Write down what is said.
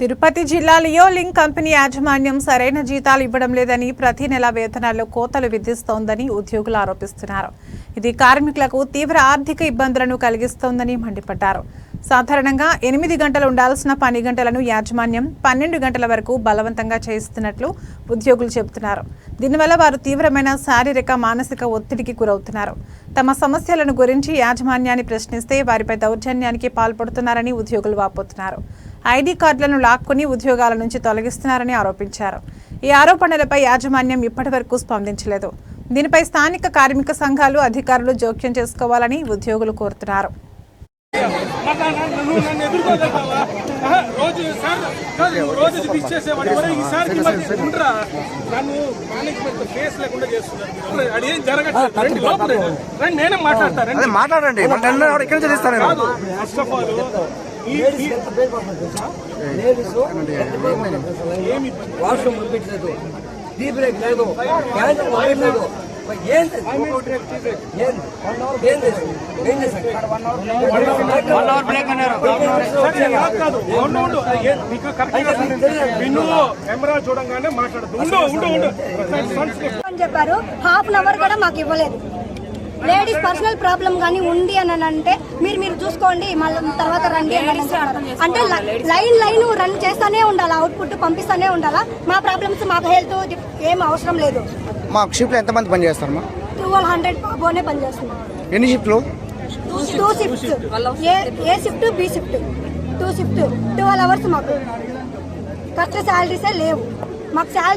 తిరుపతి జిల్లా లియోలింక్ కంపెనీ యాజమాన్యం సరైన జీతాలు ఇవ్వడం లేదని ప్రతి నెల వేతనాల్లో కోతలు విధిస్తోందని ఉద్యోగులు ఆరోపిస్తున్నారు. ఇది కార్మికులకు తీవ్ర ఆర్థిక ఇబ్బందులను కలిగిస్తోందని మండిపడ్డారు. సాధారణంగా ఎనిమిది గంటలు ఉండాల్సిన పని గంటలను యాజమాన్యం పన్నెండు గంటల వరకు బలవంతంగా చేయిస్తున్నట్లు ఉద్యోగులు చెబుతున్నారు. దీనివల్ల వారు తీవ్రమైన శారీరక మానసిక ఒత్తిడికి గురవుతున్నారు. తమ సమస్యలను గురించి యాజమాన్యాన్ని ప్రశ్నిస్తే వారిపై దౌర్జన్యానికి పాల్పడుతున్నారని ఉద్యోగులు వాపోతున్నారు. ఐడి కార్డులను లాక్కుని ఉద్యోగాల నుంచి తొలగిస్తున్నారని ఆరోపించారు. ఈ ఆరోపణలపై యాజమాన్యం ఇప్పటివరకు స్పందించలేదు. దీనిపై స్థానిక కార్మిక సంఘాలు అధికారులు జోక్యం చేసుకోవాలని ఉద్యోగులు కోరుతున్నారు. రోజు సార్ రోజు ఉండరా నన్ను మేనేజ్మెంట్ ఫేస్ లేకుండా చేస్తున్నారు. అది ఏం జరగట్లేదు రండి లోపల రండి. నేనే. మాట్లాడండి నన్ను ఎవరు ఇక్కడి నుంచి తీస్తాను నేను వాష్రూమ్ పంపించలేదు టీ బ్రేక్ లేదు క్యాన్ వాటర్ లేదు ఏం చెప్పారు. హాఫ్ అన్ అవర్ కూడా మాకు ఇవ్వలేదు. లేడీస్ పర్సనల్ ప్రాబ్లం కానీ ఉంది అని అంటే మీరు మీరు చూసుకోండి మళ్ళీ తర్వాత రండి. అంటే లైన్ లైన్ రన్ చేస్తానే ఉండాలా అవుట్పుట్ పంపిస్తానే ఉండాలా? మా ప్రాబ్లమ్స్ మాకు హెల్త్ ఏం అవసరం లేదు. మా షిఫ్ట్లో ఎంతమంది పని చేస్తారమ్మా ట్వెల్వ్ హండ్రెడ్ బాబోనే పనిచేస్తున్నాం. ఎన్ని షిఫ్ట్లు two shifts A A shift B shift two shift twelve hours మాకు. కరెక్ట్ శాలరీసే లేవు. మాకు శాలరీ